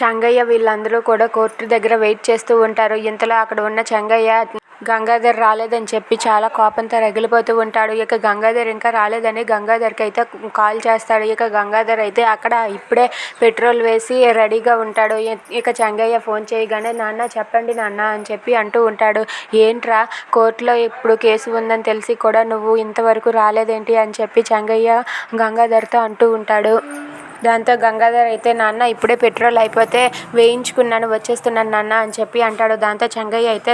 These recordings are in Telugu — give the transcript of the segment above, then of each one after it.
చంగయ్య వీళ్ళందరూ కూడా కోర్టు దగ్గర వెయిట్ చేస్తూ ఉంటారు. ఇంతలో అక్కడ ఉన్న చంగయ్య గంగాధర్ రాలేదని చెప్పి చాలా కోపంతో రగిలిపోతూ ఉంటాడు. ఇక గంగాధర్ ఇంకా రాలేదని గంగాధర్కి అయితే కాల్ చేస్తాడు. ఇక గంగాధర్ అయితే అక్కడ ఇప్పుడే పెట్రోల్ వేసి రెడీగా ఉంటాడు. ఇక చంగయ్య ఫోన్ చేయగానే నాన్న చెప్పండి నాన్న అని చెప్పి అంటూ ఉంటాడు. ఏంట్రా కోర్టులో ఇప్పుడు కేసు ఉందని తెలిసి కూడా నువ్వు ఇంతవరకు రాలేదేంటి అని చెప్పి చంగయ్య గంగాధర్తో అంటూ ఉంటాడు. దాంతో గంగాధర్ అయితే నాన్న ఇప్పుడే పెట్రోల్ అయిపోతే వేయించుకున్నాను వచ్చేస్తున్నాను నాన్న అని చెప్పి అంటాడు. దాంతో చెంగయ్య అయితే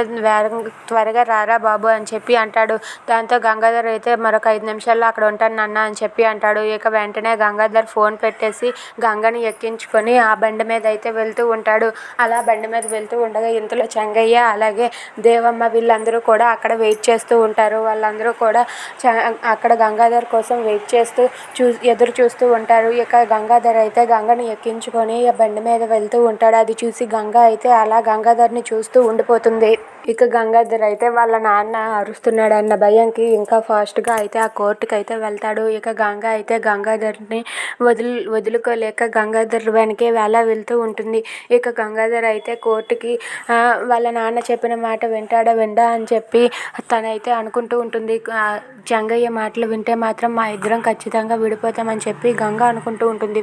త్వరగా రారా బాబు అని చెప్పి అంటాడు. దాంతో గంగాధర్ అయితే మరొక ఐదు నిమిషాల్లో అక్కడ ఉంటాను నాన్న అని చెప్పి అంటాడు. ఇక వెంటనే గంగాధర్ ఫోన్ పెట్టేసి గంగని ఎక్కించుకొని ఆ బండి మీద అయితే వెళ్తూ ఉంటాడు. అలా బండి మీద వెళ్తూ ఉండగా ఇంతలో చెంగయ్య అలాగే దేవమ్మ వీళ్ళందరూ కూడా అక్కడ వెయిట్ చేస్తూ ఉంటారు. వాళ్ళందరూ కూడా చ అక్కడ గంగాధర్ కోసం వెయిట్ చేస్తూ చూ ఎదురు చూస్తూ ఉంటారు. ఇక గంగా గంగాధర్ అయితే గంగని ఎక్కించుకొని ఆ బండి మీద వెళ్తూ ఉంటాడు. అది చూసి గంగ అయితే అలా గంగాధర్ని చూస్తూ ఉండిపోతుంది. ఇక గంగాధర్ అయితే వాళ్ళ నాన్న అరుస్తున్నాడు అన్న భయంకి ఇంకా ఫాస్ట్గా అయితే ఆ కోర్టుకి అయితే వెళ్తాడు. ఇక గంగ అయితే గంగాధర్ని వదులు వదులుకోలేక గంగాధర్ వెనకే వేళ వెళ్తూ ఉంటుంది. ఇక గంగాధర్ అయితే కోర్టుకి వాళ్ళ నాన్న చెప్పిన మాట వింటాడా? విండా అని చెప్పి తనైతే అనుకుంటూ ఉంటుంది. జంగయ్య మాటలు వింటే మాత్రం మా ఇద్దరం ఖచ్చితంగా విడిపోతామని చెప్పి గంగ అనుకుంటూ ఉంటుంది.